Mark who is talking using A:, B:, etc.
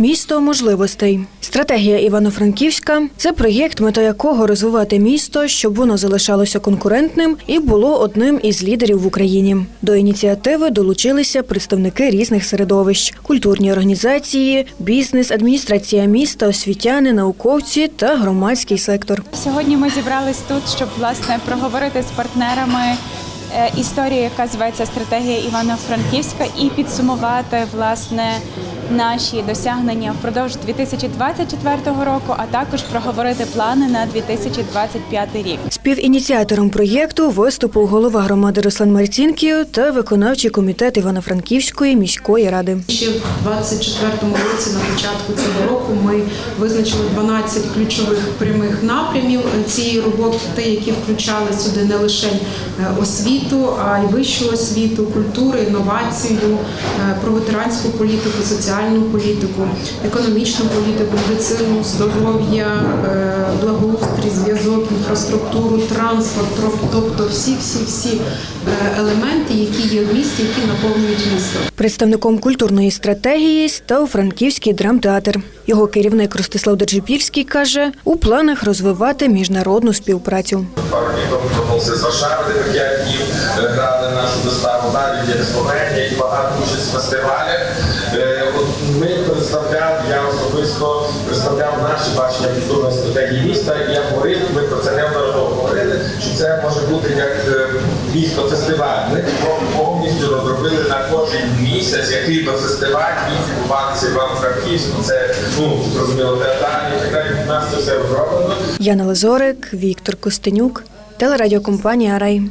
A: Місто можливостей. Стратегія Івано-Франківська це проєкт, мета якого розвивати місто, щоб воно залишалося конкурентним і було одним із лідерів в Україні. До ініціативи долучилися представники різних середовищ: культурні організації, бізнес, адміністрація міста, освітяни, науковці та громадський сектор.
B: Сьогодні ми зібрались тут, щоб власне проговорити з партнерами е, історію, яка зветься стратегія Івано-Франківська, і підсумувати власне наші досягнення впродовж 2024 року, а також проговорити плани на 2025 рік.
A: Співініціатором проєкту виступив голова громади Руслан Марцінків та виконавчий комітет Івано-Франківської міської ради.
C: Ще в 24-му році, на початку цього року, ми визначили 12 ключових прямих напрямів цієї роботи, які включали сюди не лише е, освіту, а й вищу освіту, культуру, інновацію, е, про ветеранську політику, соціальну політику, економічну політику, медицину, здоров'я, е, благоустрій, зв'язок, інфраструктуру, транспорт, тобто всі, всі, всі е, елементи, які є в місті, які наповнюють місто.
A: Представником культурної стратегії став франківський драмтеатр. Його керівник Ростислав Держипільський каже, у планах розвивати міжнародну співпрацю.
D: Тому з Варшави, де п'ять днів грали нашу доставу навіть як Словенія і багато участь фестивалях. Е, Ми представляв, я особисто представляв наші бачення культурної стратегії міста. І я говорив, ми про це неодноразово говорили, що це може бути як е, місто фестиваль. Ми повністю розробили на кожен місяць, який би фестиваль міг відбуватися в Івано-Франківську. Це ну зрозуміло театральні і так далі. У нас це все розроблено.
A: Яна Лазорик, Віктор Костенюк, телерадіокомпанія Рай.